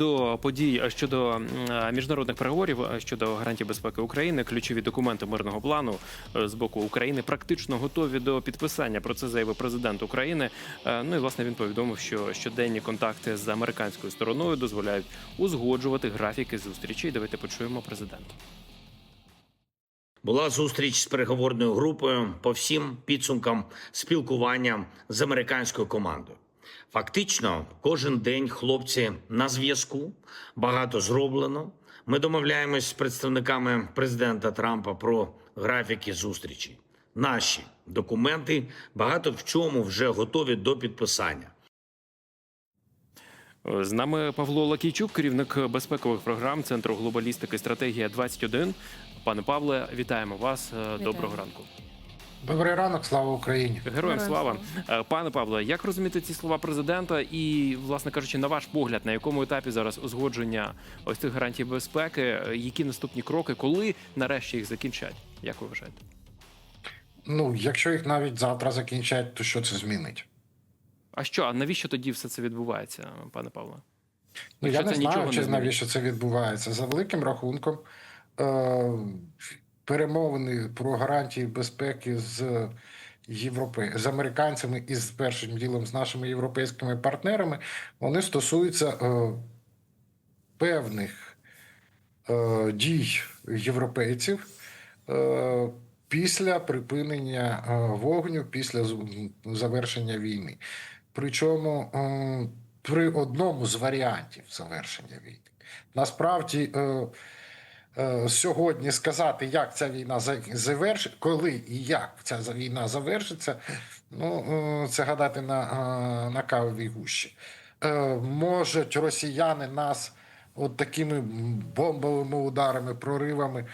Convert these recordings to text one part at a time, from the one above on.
До подій щодо е, міжнародних переговорів е, щодо гарантій безпеки України, ключові документи мирного плану е, з боку України практично готові до підписання. Про це заявив президент України. Е, Ну і власне він повідомив, що щоденні контакти з американською стороною дозволяють узгоджувати графіки зустрічей. Давайте почуємо президента. Була зустріч з переговорною групою по всім підсумкам спілкування з американською командою. Фактично, кожен день хлопці на зв'язку, багато зроблено. Ми домовляємось з представниками президента Трампа про графіки зустрічей. Наші документи багато в чому вже готові до підписання. З нами Павло Лакійчук, керівник безпекових програм Центру глобалістики стратегія 21 Пане Павле, вітаємо вас. Е, Доброго ранку. Добрий ранок, слава Україні. Героям слава. Е, Пане Павле, як розуміти ці слова президента? І, власне кажучи, на ваш погляд, на якому етапі зараз узгодження ось цих гарантій безпеки? Е, Які наступні кроки, коли нарешті їх закінчать? Як ви вважаєте? Ну, якщо їх навіть завтра закінчать, то що це змінить? А що? А навіщо тоді все це відбувається, пане Павле? Ну, я не знаю, чи змінить. навіщо це відбувається. За великим рахунком, е- перемовини про гарантії безпеки з Європе... з американцями і з першим ділом з нашими європейськими партнерами, вони стосуються е- певних е- дій європейців. Е- Після припинення е, вогню, після завершення війни. Причому е, при одному з варіантів завершення війни. Насправді, е, сьогодні сказати, як ця війна завершить, коли і як ця війна завершиться, ну, е, це гадати на, е, на кавовій гущі. Е, Можуть росіяни нас от такими бомбовими ударами, проривами,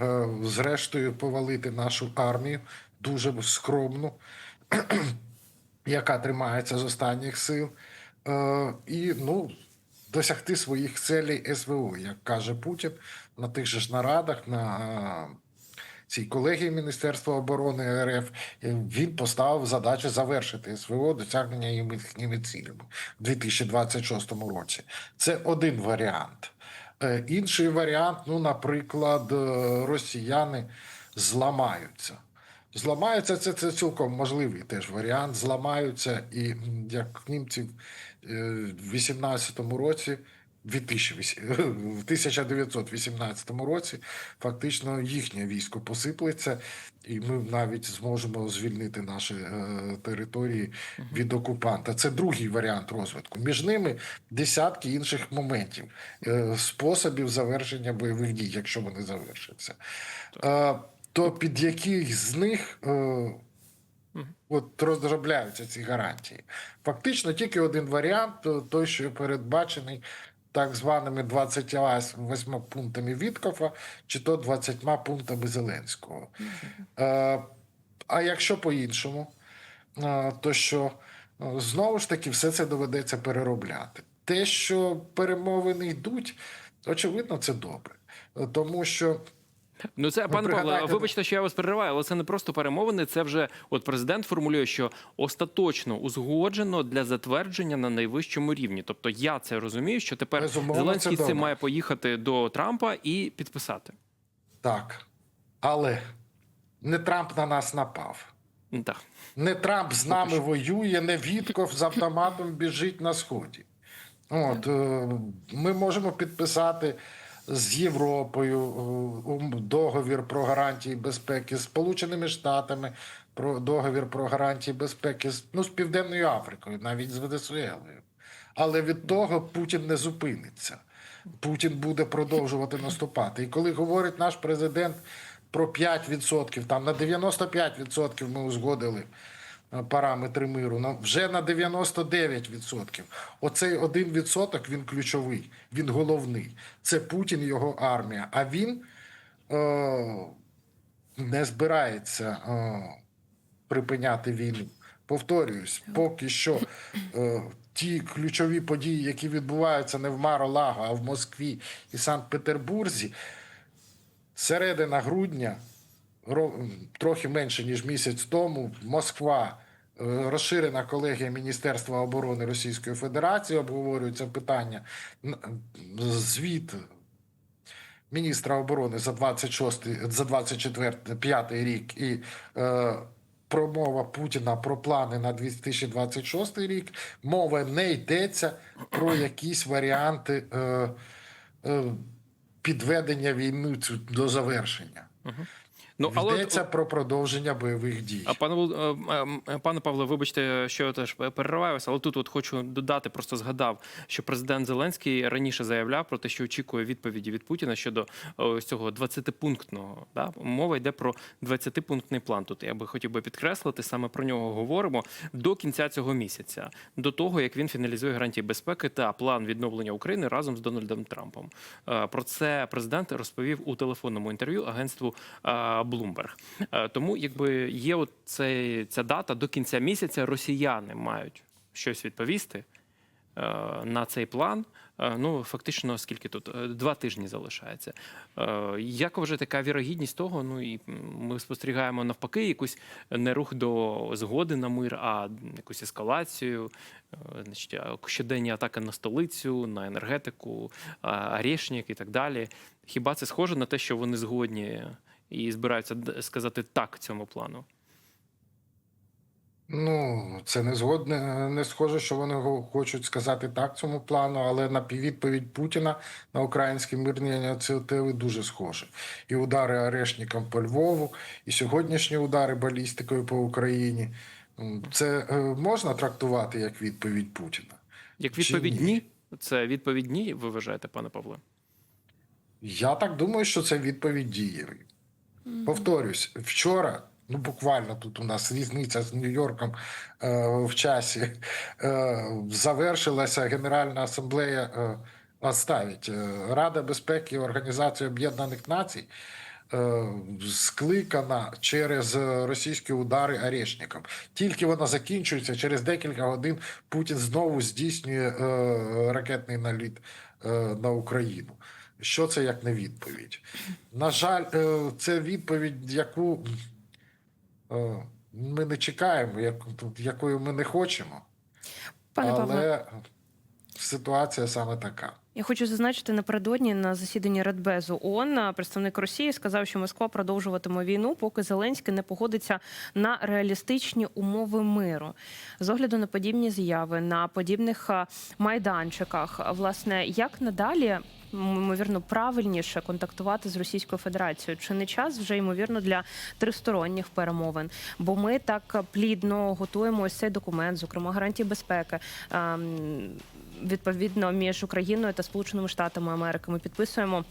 е, зрештою, повалити нашу армію дуже скромну яка тримається з останніх сил, е, і ну, досягти своїх целей СВО, як каже Путін на тих же ж нарадах, на е, цій колегії Міністерства оборони РФ. е, Він поставив задачу завершити СВО досягнення їхніми цілями в 2026 році. Це один варіант. Е, Інший варіант, ну, наприклад, росіяни зламаються. Зламаються це, це цілком можливий теж варіант. Зламаються, і як німці е, в 18-му році, в 1918 році, фактично їхнє військо посиплеться, і ми навіть зможемо звільнити наші е, території від окупанта. Це другий варіант розвитку. Між ними десятки інших моментів, е, способів завершення бойових дій, якщо вони завершаться. Е, то під яких з них е, от розробляються ці гарантії? Фактично тільки один варіант, е, той, що передбачений так званими 28 пунктами Віткофа, чи то 20 пунктами Зеленського. Е, а якщо по-іншому, е, то що е, знову ж таки все це доведеться переробляти. Те, що перемовини йдуть, очевидно, це добре. Е, Тому що Ну це пане Павле, пригадайте- вибачте, що я вас перериваю, але це не просто перемовини. Це вже от президент формулює, що остаточно узгоджено для затвердження на найвищому рівні. Тобто я це розумію, що тепер Безумовно, Зеленський це має поїхати до Трампа і підписати. так. Але не Трамп на нас напав. Так. Не Трамп з нами воює, не Вітков з автоматом біжить на сході. От, е, ми можемо підписати з Європою е, договір про гарантії безпеки, з Сполученими Штатами про договір про гарантії безпеки, ну, з Південною Африкою, навіть з Венесуелою. Але від того Путін не зупиниться. Путін буде продовжувати наступати. І коли говорить наш президент про 5%, там на 95% ми узгодили параметри миру, на- вже на 99%. Оцей 1% він ключовий, він головний. Це Путін його армія. А він е, не збирається е, припиняти війну. Повторююсь, поки що е, ті ключові події, які відбуваються не в Маро-Лаго, а в Москві і Санкт-Петербурзі, середина грудня, трохи менше ніж місяць тому, Москва Е, Розширена колегія Міністерства оборони Російської Федерації обговорюється питання звіт міністра оборони за 26, за 24, 5 рік і е, промова Путіна про плани на 2026 рік. Мова не йдеться про якісь варіанти е, е, підведення війни до завершення. Ну але Йдеться про продовження бойових дій. А пане е, е, пане Павло, вибачте, що я теж перериваюся, але тут от хочу додати, просто згадав, що президент Зеленський раніше заявляв про те, що очікує відповіді від Путіна щодо ось цього 20-пунктного. Да? Мова йде про 20-пунктний план. Тут я би хотів би підкреслити, саме про нього говоримо до кінця цього місяця, до того як він фіналізує гарантії безпеки та план відновлення України разом з Дональдом Трампом. Е, Про це президент розповів у телефонному інтерв'ю агентству Е, Тому, якби є от цей, ця дата до кінця місяця, росіяни мають щось відповісти е, на цей план. Е, Ну, фактично, скільки тут? Е, Два тижні залишається. Як вважаєте, така вірогідність того? Ну і ми спостерігаємо навпаки якусь не рух до згоди на мир, а якусь ескалацію, значить, щоденні атаки на столицю, на енергетику, а, і так далі. Хіба це схоже на те, що вони згодні і збираються сказати так цьому плану? Ну, це не згодне, не схоже, що вони хочуть сказати так цьому плану, але на відповідь Путіна на українські мирні ініціативи дуже схоже. І удари арешникам по Львову, і сьогоднішні удари балістикою по Україні. Це е, можна трактувати як відповідь Путіна? Як відповідь ні? ні? Це відповідь ні, ви вважаєте, пане Павле? Я так думаю, що це відповідь дієві. Повторюсь, вчора, ну буквально тут у нас різниця з Нью-Йорком е, в часі, е, завершилася Генеральна асамблея е, оставить, е, Рада безпеки Організації Об'єднаних Націй. е, Скликана через російські удари Орешником. Тільки вона закінчується через декілька годин. Путін знову здійснює е, ракетний наліт е, на Україну. Що це як не відповідь? На жаль, е, це відповідь, яку е, ми не чекаємо, якою ми не хочемо. Пане Павле, Але ситуація саме така. я хочу зазначити напередодні на засіданні Радбезу ООН представник Росії сказав, що Москва продовжуватиме війну, поки Зеленський не погодиться на реалістичні умови миру. З огляду на подібні заяви на подібних майданчиках, власне, як надалі ймовірно правильніше контактувати з Російською Федерацією? Чи не час вже ймовірно для тристоронніх перемовин? Бо ми так плідно готуємо ось цей документ, зокрема гарантії безпеки. ем, Відповідно, між Україною та Сполученими Штатами Америки ми підписуємо.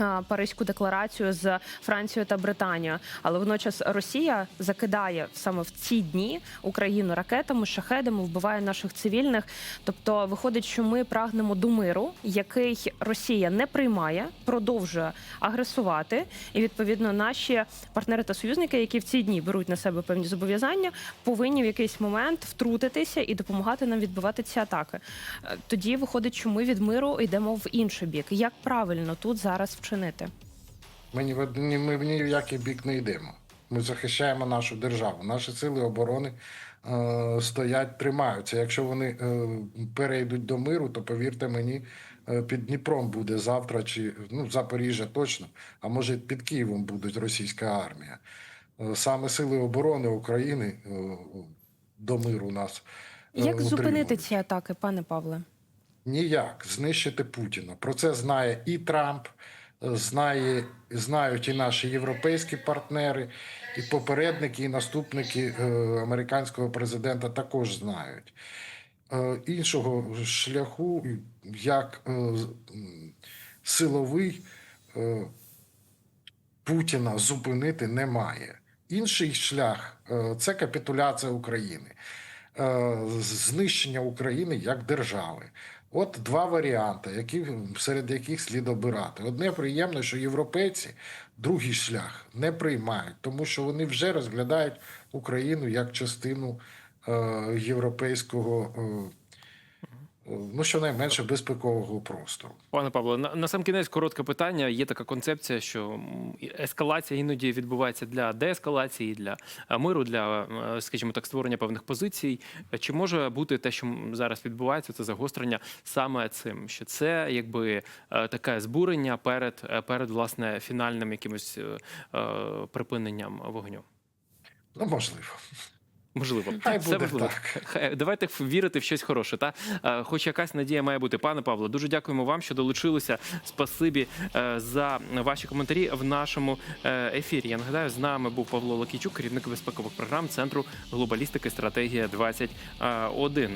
А, Паризьку декларацію з Францією та Британією, але водночас Росія закидає саме в ці дні Україну ракетами, шахедами, вбиває наших цивільних. Тобто, виходить, що ми прагнемо до миру, який Росія не приймає, продовжує агресувати. І відповідно наші партнери та союзники, які в ці дні беруть на себе певні зобов'язання, повинні в якийсь момент втрутитися і допомагати нам відбивати ці атаки. Е, Тоді виходить, що ми від миру йдемо в інший бік. Як правильно тут зараз вчинити? Ми ні в ні- ми в ні в який бік не йдемо. Ми захищаємо нашу державу. Наші сили оборони е, стоять, тримаються. Якщо вони е, перейдуть до миру, то повірте мені, е, під Дніпром буде завтра, чи ну Запоріжжя точно, а може під Києвом буде російська армія. Е, Саме сили оборони України е, до миру нас. е, Як зупинити ці атаки, пане Павле? Ніяк знищити Путіна. Про це знає і Трамп, знає, знають і наші європейські партнери, і попередники, і наступники е, американського президента також знають. Е, Іншого шляху, як е, силовий Путіна зупинити немає. Інший шлях це капітуляція України, знищення України як держави. От два варіанти, які, серед яких слід обирати. Одне приємно, що європейці другий шлях не приймають, тому що вони вже розглядають Україну як частину е, європейського ну щонайменше безпекового простору. Пане Павло, на, на сам кінець коротке питання. Є така концепція, що ескалація іноді відбувається для деескалації, для е, миру, для, е, скажімо так, створення певних позицій. Чи може бути те, що зараз відбувається, це загострення саме цим? Що це якби е, таке збурення перед, перед власне фінальним якимось припиненням вогню? Ну, можливо. Можливо, Хай Все буде можливо. так. Хай- Давайте вірити в щось хороше. Та Е, хоч якась надія має бути. Пане Павло, дуже дякуємо вам, що долучилися. Спасибі е, за ваші коментарі в нашому е, ефірі. Я нагадаю, з нами був Павло Лакійчук, керівник безпекових програм Центру глобалістики стратегія 21